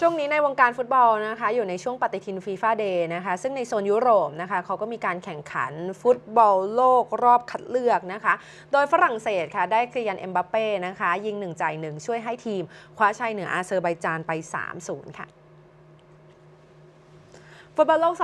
ช่วงนี้ในวงการฟุตบอลนะคะอยู่ในช่วงปฏิทินฟีฟ่าเดย์นะคะซึ่งในโซนยุโรปนะคะเขาก็มีการแข่งขันฟุตบอลโลกรอบคัดเลือกนะคะ โดยฝรั่งเศสค่ะได้เคลียนเอ็มบัปเป้นะคะยิงหนึ่งใจ่าย1ช่วยให้ทีม คว้าชัยเหนืออาเซอร์ไบจานไป 3-0 ค่ะ ฟุตบอลโลก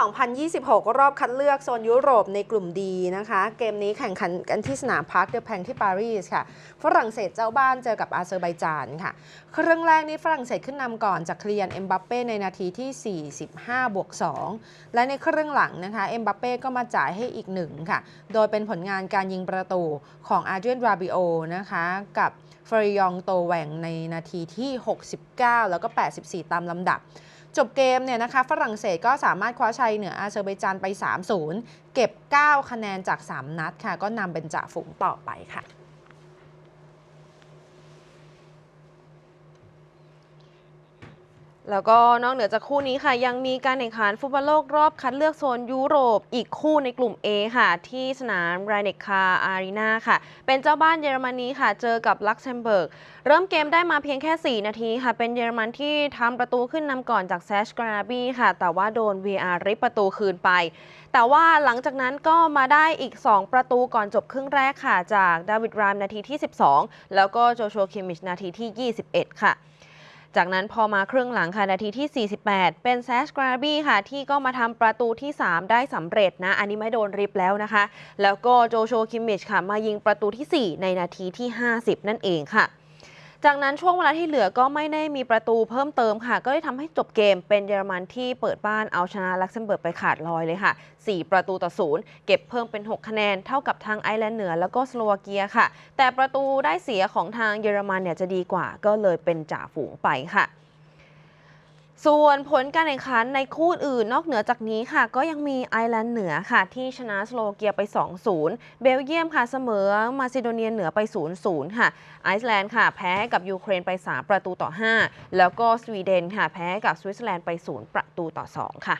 2026 รอบคัดเลือกโซนยุโรปในกลุ่มดีนะคะ เกมนี้แข่งขันกันที่สนามพาร์คเดอแพงที่ปารีสค่ะ ฝรั่งเศสเจ้าบ้านเจอกับอาเซอร์ไบจานค่ะ ครึ่งแรกนี้ฝรั่งเศสขึ้นนำก่อนจากเคลียนเอ็มบัปเป้ในนาทีที่ 45 บวก 2 และในครึ่งหลังนะคะเอ็มบัปเป้ก็มาจ่ายให้อีกหนึ่งค่ะ โดยเป็นผลงานการยิงประตูของอาเดรียนราบิโอนะคะกับฟรยองโตแหวงในนาทีที่ 69 แล้วก็ 84 ตามลำดับ จบเกมเนี่ยนะคะฝรั่งเศสก็สามารถคว้าชัยเหนืออาเซอร์ไบจานไป 3-0 เก็บ 9 คะแนนจาก 3 นัดค่ะ ก็นำเป็นจ่าฝูงต่อไปค่ะ แล้วก็นอกเหนือจากคู่นี้ค่ะยังมีการแข่งขันฟุตบอลโลกรอบคัดเลือกโซนยุโรปอีกคู่ในกลุ่ม A ค่ะ ที่สนามไรเนคคาอารีนาค่ะ เป็นเจ้าบ้านเยอรมนีค่ะ เจอกับลักเซมเบิร์ก เริ่มเกมได้มาเพียงแค่ 4 นาทีค่ะ เป็นเยอรมันที่ทำประตูขึ้นนำก่อนจากแซชกราบีค่ะ แต่ว่าโดน VR ริบประตูคืนไป แต่ว่าหลังจากนั้นก็มาได้อีก 2 ประตูก่อนจบครึ่งแรกค่ะ จากดาวิดรามนาทีที่ 12 แล้วก็โจชัวคิมมิชนาทีที่ 21 ค่ะ จากนั้นพอมาครึ่งหลังค่ะนาทีที่ 48 เป็นแซชกราบีค่ะ ที่ก็มาทำประตูที่ 3 ได้สำเร็จนะ อันนี้ไม่โดนริบแล้วนะคะ แล้วก็โจโชคิมมิชค่ะ มายิงประตูที่ 4 ในนาทีที่ 50 นั่นเองค่ะ จากนั้นช่วงเวลาที่เหลือก็ไม่ได้มีประตูเพิ่มเติมค่ะ ก็ได้ทำให้จบเกมเป็นเยอรมันที่เปิดบ้านเอาชนะลักเซมเบิร์กไปขาดลอยเลยค่ะ 4 ประตูต่อศูนย์เก็บเพิ่มเป็น 6 คะแนน เท่ากับทางไอร์แลนด์เหนือแล้วก็สโลวาเกียค่ะ แต่ประตูได้เสียของทางเยอรมันเนี่ยจะดีกว่าก็เลยเป็นจ่าฝูงไปค่ะ ส่วนผลการแข่งขันในคู่อื่นนอกเหนือจากนี้ค่ะ ก็ยังมีไอร์แลนด์เหนือค่ะ ที่ชนะสโลวาเกียไป 2-0 เบลเยียมค่ะเสมอมาซิโดเนียเหนือไป 0-0 ค่ะ ไอซ์แลนด์ค่ะ แพ้กับยูเครนไป 3 ประตูต่อ 5 แล้วก็สวีเดนค่ะ แพ้กับสวิตเซอร์แลนด์ไป 0 ประตูต่อ 2 ค่ะ